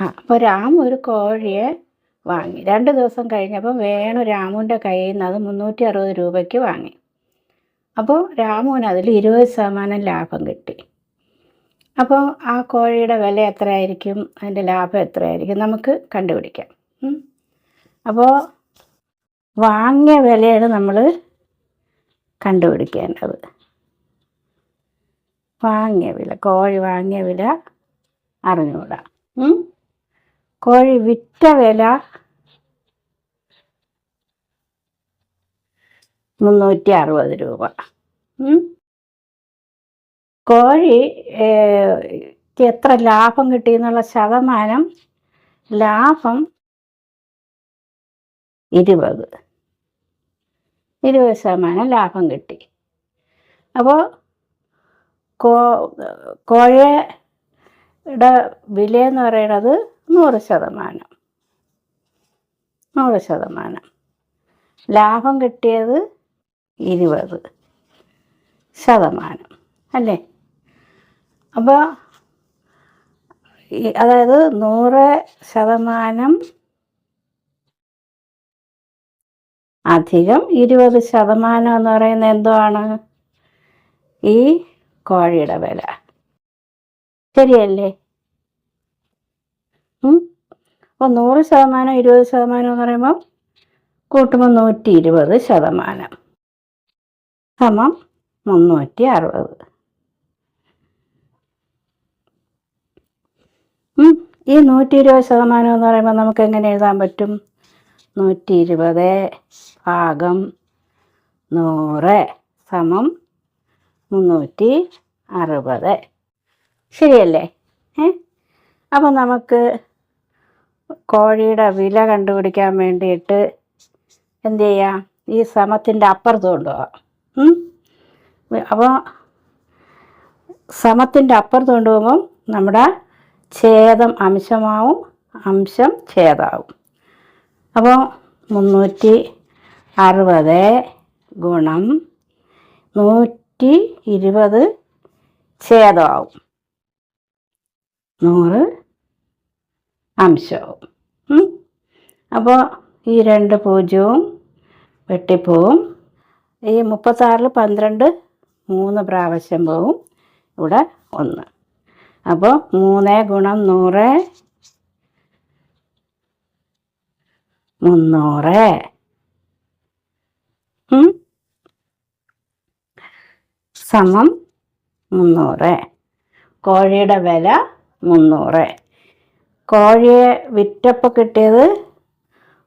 ആ അപ്പോൾ രാമു ഒരു കോഴിയെ വാങ്ങി. രണ്ട് ദിവസം കഴിഞ്ഞപ്പോൾ വേണു രാമുവിന്റെ കയ്യിൽ നിന്ന് അത് മുന്നൂറ്റി അറുപത് രൂപയ്ക്ക് വാങ്ങി. അപ്പോൾ രാമുവിന് അതിൽ ഇരുപത് ശതമാനം ലാഭം കിട്ടി. അപ്പോൾ ആ കോഴിയുടെ വില എത്രയായിരിക്കും? അതിന്റെ ലാഭം എത്രയായിരിക്കും? നമുക്ക് കണ്ടുപിടിക്കാം. അപ്പോൾ വാങ്ങിയ വിലയാണ് നമ്മൾ കണ്ടുപിടിക്കേണ്ടത്. വാങ്ങിയ വില കോഴി വാങ്ങിയ വില അറിഞ്ഞുകൂടാ. കോഴി വിറ്റ വില മുന്നൂറ്റി അറുപത് രൂപ. കോഴി എത്ര ലാഭം കിട്ടി എന്നുള്ള ശതമാനം ലാഭം ഇരുപത്. ഇരുപത് ശതമാനം ലാഭം കിട്ടി. അപ്പോൾ കോ കോഴിയുടെ വിലയെന്ന് പറയുന്നത് നൂറ് ശതമാനം. നൂറ് ശതമാനം. ലാഭം കിട്ടിയത് ഇരുപത് ശതമാനം. അല്ലേ? അപ്പോൾ അതായത് നൂറ് ശതമാനം അധികം ഇരുപത് ശതമാനം എന്ന് പറയുന്നത് എന്തുവാണ്? ഈ കോഴിയുടെ വില. ശരിയല്ലേ? അപ്പോൾ നൂറ് ശതമാനം ഇരുപത് ശതമാനം എന്ന് പറയുമ്പം കൂട്ടുമ്പോൾ നൂറ്റി ഇരുപത് ശതമാനം. സമം മുന്നൂറ്റി അറുപത്. ഈ നൂറ്റി ഇരുപത് ശതമാനം എന്ന് പറയുമ്പോൾ നമുക്ക് എങ്ങനെ എഴുതാൻ പറ്റും? നൂറ്റി ഇരുപത് ഭാഗം നൂറ് സമം മുന്നൂറ്റി അറുപത് ശരിയല്ലേ? ഏ? അപ്പം നമുക്ക് കോഴിയുടെ വില കണ്ടുപിടിക്കാൻ വേണ്ടിയിട്ട് എന്ത് ചെയ്യുക ഈ സമത്തിന്റെ അപ്പുറത്ത് കൊണ്ടുപോകാം അപ്പോൾ സമത്തിന്റെ അപ്പുറത്ത് കൊണ്ടുപോകുമ്പം നമ്മുടെ ഛേദം അംശമാവും അംശം ഛേദമാവും അപ്പോൾ മുന്നൂറ്റി അറുപത് ഗുണം നൂറ്റി ഇരുപത് ഛേദമാവും. നൂറ് അംശവും. ഉം. അപ്പോൾ ഈ രണ്ട് പൂജ്യവും വെട്ടിപ്പോവും. ഈ മുപ്പത്താറിൽ പന്ത്രണ്ട് മൂന്ന് പ്രാവശ്യം പോവും. ഇവിടെ ഒന്ന്. അപ്പോൾ മൂന്ന് ഗുണം നൂറ് മുന്നൂറ്. സമം മുന്നൂറ്. കോഴിയുടെ വില മുന്നൂറ്. കോഴിയെ വിറ്റപ്പോൾ കിട്ടിയത്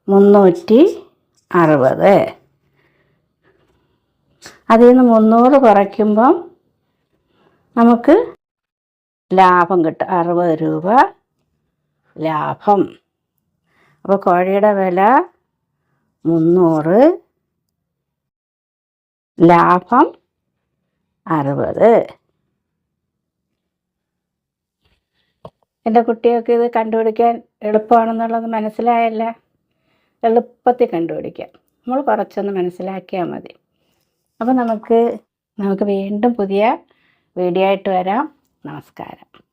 മുന്നൂറ്റി അറുപത്. അതിൽ നിന്ന് മുന്നൂറ് കുറയ്ക്കുമ്പം നമുക്ക് ലാഭം കിട്ടും. അറുപത് രൂപ ലാഭം. അപ്പോൾ കോഴിയുടെ വില മുന്നൂറ് ലാഭം അറുപത്. എന്റെ കുട്ടികൾക്ക് ഇത് കണ്ടുപിടിക്കാൻ എളുപ്പമാണെന്നുള്ളത് മനസ്സിലായല്ല. എളുപ്പത്തിൽ കണ്ടുപിടിക്കാം. നമ്മൾ കുറച്ചൊന്ന് മനസ്സിലാക്കിയാൽ മതി. അപ്പോൾ നമുക്ക് നമുക്ക് വീണ്ടും പുതിയ വീഡിയോ ആയിട്ട് വരാം. നമസ്കാരം.